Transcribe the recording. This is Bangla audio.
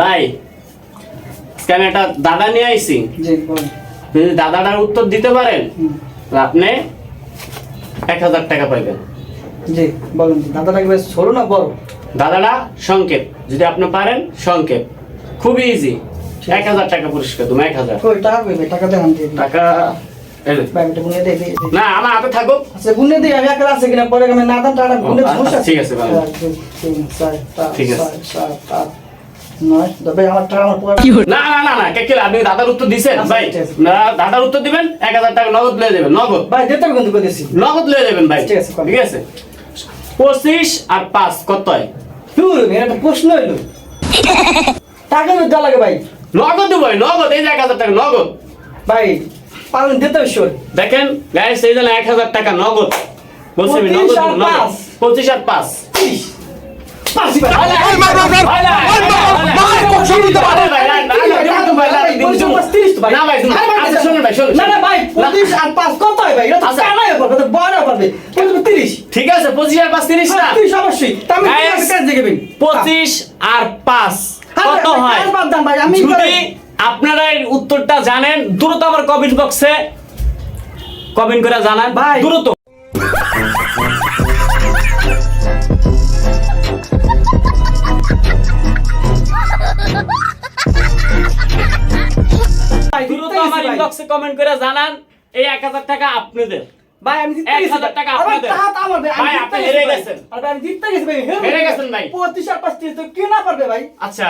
ভাই আমি একটা দাদা নিয়ে আইছি? যদি দাদাটার উত্তর দিতে পারেন আপনি এক হাজার টাকা পাইবেন। জি বলেন ছোট না বড়? দাদাটা যদি আপনি পারেন খুবই ইজি এক হাজার টাকা পুরস্কার তুমি এক হাজার। টাকা দেন। টাকা। না আমার হাতে থাকুক। আচ্ছা গুনে দিই আমি একা আছে কিনা? পরে আমি না টাকা গুনে ঠিক আছে, পাঁচ, ঠিক আছে। না না না না কে কে আপনি দাদার উত্তর দিছেন? ভাই না দাদার উত্তর দিবেন? এক হাজার টাকা নগদ লয়ে যাবেন নগদ। ভাই দিতে কিন্তু দিছি নগদ লয়ে যাবেন ভাই। ঠিক আছে, ঠিক আছে। পঁচিশ আর পাঁচ কত হয়? এটা প্রশ্ন হইল। টাকা দেওয়া লাগে ভাই। নগদ ভাই, নগদ এই যে এক হাজার টাকা নগদ। ভাই পালন দিতে হবে দেখেন গাইস এই জন্য এক হাজার টাকা নগদ। বলছি নগদ পঁচিশ আর পাঁচ। পঁচিশ আর পাঁচ। ঠিক আছে পঁচিশ আর পাঁচ তিরিশ না অবশ্যই পঁচিশ আর পাঁচ কত হয় যদি আপনারা উত্তরটা জানেন দ্রুত আমার কমেন্ট বক্সে কমেন্ট করে জানান ভাই দ্রুত দ্রুত আমার। ইনবক্সে কমেন্ট করে জানান এই এক হাজার টাকা আপনাদের ভাই আমি জিততে গেছি আপনাদের। ভাই, আপনি হেরে গেছেন। আরে ভাই, আমি জিততে গেছি ভাই হেরে গেছেন ভাই। আর তো কে না পারবে ভাই আচ্ছা